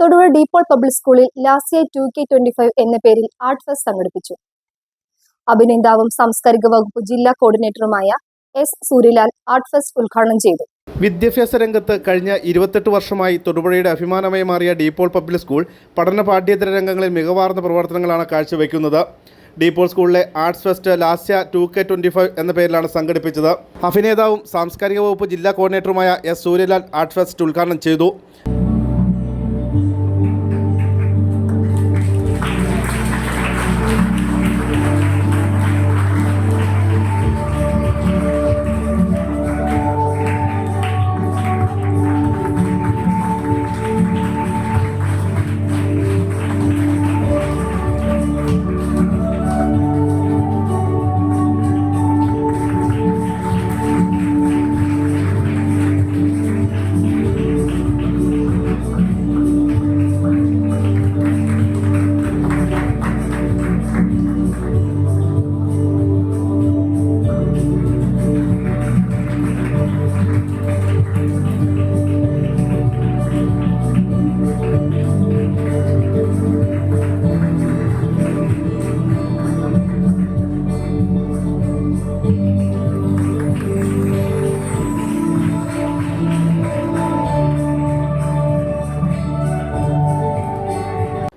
Thodupuzha De Paul public സ്കൂളിൽ Lasya two K twenty five എന്ന പേരിൽ ആർട്ട് ഫെസ്റ്റ് സംഘടിപ്പിച്ചു. അഭിനേതാവും സാംസ്കാരിക വകുപ്പ് ജില്ലാ കോർഡിനേറ്ററുമായ എസ് സൂര്യലാൽ ആർട്ട് ഫെസ്റ്റ് ഉദ്ഘാടനം ചെയ്തു. വിദ്യാഭ്യാസ രംഗത്ത് കഴിഞ്ഞ ഇരുപത്തെട്ട് വർഷമായി തൊടുപുഴയുടെ അഭിമാനമായി മാറിയ ഡീപോൾ പബ്ലിക് സ്കൂൾ പഠന പാഠ്യേതര രംഗങ്ങളിൽ മികവാർന്ന പ്രവർത്തനങ്ങളാണ് കാഴ്ചവെക്കുന്നത്. ഡീപോൾ സ്കൂളിലെ arts fest Lasya two K twenty five എന്ന പേരിലാണ് സംഘടിപ്പിച്ചത്. അഭിനേതാവും സാംസ്കാരിക വകുപ്പ് ജില്ലാ കോർഡിനേറ്ററുമായ എസ് സൂര്യലാൽ ആർട്ട് ഫെസ്റ്റ് ഉദ്ഘാടനം ചെയ്തു.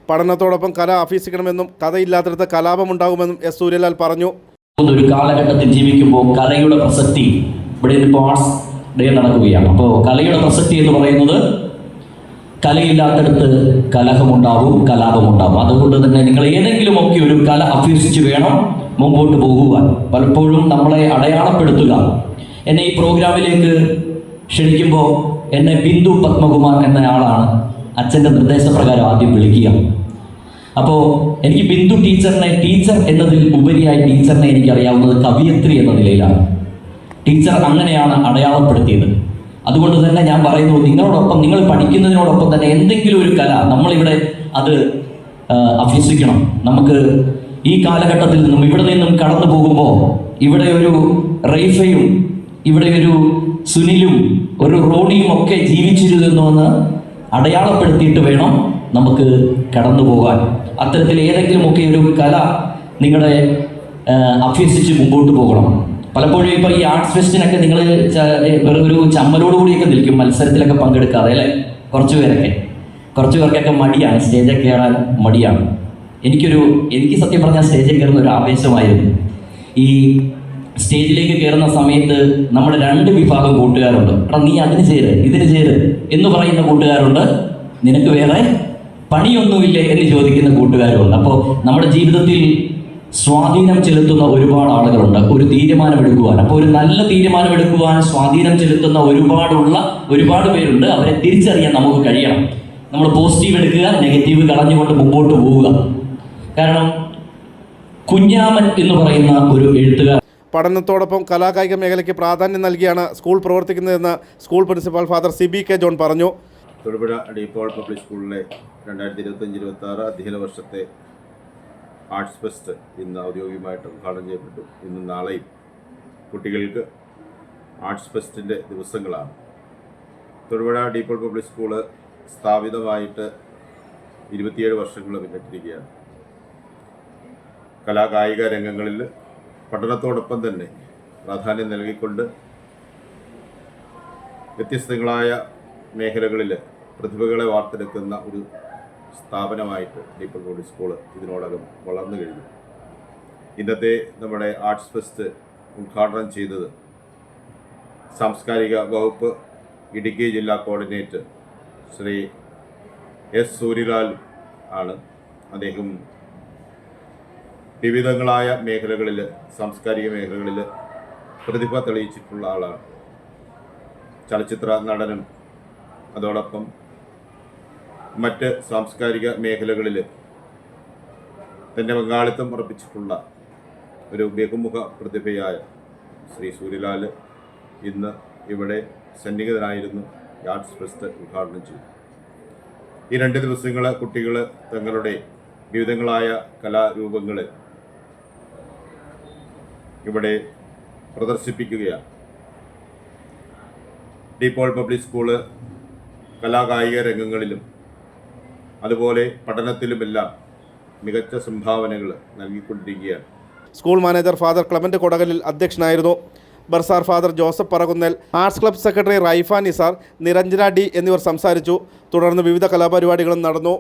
പഠനത്തോടൊപ്പം കല അഭ്യസിക്കണമെന്നും കഥയില്ലാത്തിടത്ത് കലാപമുണ്ടാകുമെന്നും എസ് സൂര്യലാൽ പറഞ്ഞു. ഒരു കാലഘട്ടത്തിൽ ജീവിക്കുമ്പോൾ കലയുടെ പ്രസക്തി ഇവിടെ ആർട്സ് ഡേ നടക്കുകയാണ്. അപ്പോൾ കലയുടെ പ്രസക്തി എന്ന് പറയുന്നത് കലയില്ലാത്തടത്ത് കലഹമുണ്ടാവും കലാപമുണ്ടാവും. അതുകൊണ്ട് തന്നെ നിങ്ങൾ ഏതെങ്കിലും ഒക്കെ ഒരു കല അഭ്യസിച്ച് വേണം മുമ്പോട്ട് പോകുവാൻ. പലപ്പോഴും നമ്മളെ അടയാളപ്പെടുത്തുക. എന്നെ ഈ പ്രോഗ്രാമിലേക്ക് ക്ഷണിക്കുമ്പോൾ എന്നെ ബിന്ദു പത്മകുമാർ എന്ന ആളാണ് അച്ഛന്റെ നിർദ്ദേശപ്രകാരം ആദ്യം വിളിക്കുക. അപ്പോൾ എനിക്ക് ബിന്ദു ടീച്ചറിനെ ടീച്ചർ എന്നതിൽ ഉപരിയായി ടീച്ചറിനെ എനിക്ക് അറിയാവുന്നത് കവിയത്രി എന്ന നിലയിലാണ്. ടീച്ചർ അങ്ങനെയാണ് അടയാളപ്പെടുത്തിയത്. അതുകൊണ്ട് തന്നെ ഞാൻ പറയുന്നു നിങ്ങളോടൊപ്പം നിങ്ങൾ പഠിക്കുന്നതിനോടൊപ്പം തന്നെ എന്തെങ്കിലും ഒരു കല നമ്മളിവിടെ അത് അഭ്യസിക്കണം. നമുക്ക് ഈ കാലഘട്ടത്തിൽ നിന്നും ഇവിടെ നിന്നും കടന്നു പോകുമ്പോൾ ഇവിടെ ഒരു റൈഫയും ഇവിടെ ഒരു സുനിലും ഒരു റോഡിയും ഒക്കെ ജീവിച്ചിരുന്നുവെന്ന് അടയാളപ്പെടുത്തിയിട്ട് വേണം നമുക്ക് കടന്നു പോകാൻ. അത്തരത്തിൽ ഏതെങ്കിലുമൊക്കെ ഒരു കല നിങ്ങളെ അഭ്യസിച്ച് മുമ്പോട്ട് പോകണം. പലപ്പോഴും ഇപ്പോൾ ഈ ആർട്സ് ഫെസ്റ്റിനൊക്കെ നിങ്ങൾ ഒരു ചമ്മലോടുകൂടിയൊക്കെ നിൽക്കും മത്സരത്തിലൊക്കെ പങ്കെടുക്കാതെ അല്ലേ? കുറച്ച് പേരൊക്കെ. കുറച്ച് പേർക്കൊക്കെ മടിയാണ്. സ്റ്റേജിൽ കയറാൻ മടിയാണ്. എനിക്കൊരു എനിക്ക് സത്യം പറഞ്ഞാൽ സ്റ്റേജിൽ കയറുന്ന ഒരു ആവേശമായിരുന്നു. ഈ സ്റ്റേജിലേക്ക് കയറുന്ന സമയത്ത് നമ്മൾ രണ്ട് വിഭാഗം കൂട്ടുകാരുണ്ട്. എടാ നീ അതിന് ചേര് ഇതിന് ചേര് എന്ന് പറയുന്ന കൂട്ടുകാരുണ്ട്. നിനക്ക് വേറെ പണിയൊന്നുമില്ലേ എന്ന് ചോദിക്കുന്ന കൂട്ടുകാരുണ്ട്. അപ്പോൾ നമ്മുടെ ജീവിതത്തിൽ സ്വാധീനം ചെലുത്തുന്ന ഒരുപാട് ആളുകളുണ്ട്. ഒരു തീരുമാനമെടുക്കുവാൻ. അപ്പോൾ ഒരു നല്ല തീരുമാനമെടുക്കുവാൻ സ്വാധീനം ചെലുത്തുന്ന ഒരുപാടുള്ള ഒരുപാട് പേരുണ്ട്. അവരെ തിരിച്ചറിയാൻ നമുക്ക് കഴിയണം. നമ്മൾ പോസിറ്റീവ് എടുക്കുക നെഗറ്റീവ് കളഞ്ഞുകൊണ്ട് മുമ്പോട്ട് പോവുക. കാരണം കുഞ്ഞാമൻ എന്ന് പറയുന്ന ഒരു എഴുത്തുകാരൻ പഠനത്തോടൊപ്പം കലാകായിക മേഖലയ്ക്ക് പ്രാധാന്യം നൽകിയാണ് സ്കൂൾ പ്രവർത്തിക്കുന്നതെന്ന് school principal father C B K John പറഞ്ഞു. തൊടുപുഴ ഡീപോൾ പബ്ലിക് സ്കൂളിലെ രണ്ടായിരത്തി ഇരുപത്തഞ്ച് ഇരുപത്തി ആറ് അധ്യയന വർഷത്തെ ആർട്സ് ഫെസ്റ്റ് ഇന്ന് ഔദ്യോഗികമായിട്ട് ഉദ്ഘാടനം ചെയ്യപ്പെട്ടു. ഇന്നും നാളെയും കുട്ടികൾക്ക് ആർട്സ് ഫെസ്റ്റിന്റെ ദിവസങ്ങളാണ്. Thodupuzha De Paul public school സ്ഥാപിതമായിട്ട് ഇരുപത്തിയേഴ് വർഷങ്ങൾ പിന്നിട്ടിരിക്കുകയാണ്. കലാകായിക രംഗങ്ങളിൽ പഠനത്തോടൊപ്പം തന്നെ പ്രാധാന്യം നൽകിക്കൊണ്ട് വ്യത്യസ്തങ്ങളായ മേഖലകളിൽ പ്രതിഭകളെ വാർത്തെടുക്കുന്ന ഒരു സ്ഥാപനമായിട്ട് ഡീപ്പർ ബോഡി സ്കൂൾ ഇതിനോടകം വളർന്നു കഴിഞ്ഞു. ഇന്നത്തെ നമ്മുടെ ആർട്സ് ഫെസ്റ്റ് ഉദ്ഘാടനം ചെയ്തത് സാംസ്കാരിക വകുപ്പ് ഇടുക്കി ജില്ലാ കോർഡിനേറ്റർ ശ്രീ എസ് സൂര്യലാൽ ആണ്. അദ്ദേഹം വിവിധങ്ങളായ മേഖലകളിൽ സാംസ്കാരിക മേഖലകളിൽ പ്രതിഭ തെളിയിച്ചിട്ടുള്ള ആളാണ്. ചലച്ചിത്ര നടനും അതോടൊപ്പം മറ്റ് സാംസ്കാരിക മേഖലകളിൽ തന്റെ പങ്കാളിത്തം ഉറപ്പിച്ചിട്ടുള്ള ഒരു ബഹുമുഖ പ്രതിഭയായ ശ്രീ സൂര്യലാൽ ഇന്ന് ഇവിടെ സന്നിഹിതനായിരുന്നു ആർട്സ് ഫെസ്റ്റ് ഉദ്ഘാടനം ചെയ്തു. ഈ രണ്ട് ദിവസങ്ങൾ കുട്ടികൾ തങ്ങളുടെ വിവിധങ്ങളായ കലാരൂപങ്ങൾ ഇവിടെ പ്രദർശിപ്പിക്കുകയാണ്. ഡീപോൾ പബ്ലിക് സ്കൂൾ കലാകായിക രംഗങ്ങളിലും അതുപോലെ പഠനത്തിലുമെല്ലാം മികച്ച സംഭാവനകൾ നൽകിക്കൊണ്ടിരിക്കുകയാണ്. സ്കൂൾ മാനേജർ ഫാദർ ക്ലമന്റ് കൊടകലിൽ അധ്യക്ഷനായിരുന്നു. Bursar father Joseph Parakunnel arts club secretary Raifan Nisar Niranjana D എന്നിവർ സംസാരിച്ചു. തുടർന്ന് വിവിധ കലാപരിപാടികളും നടന്നു.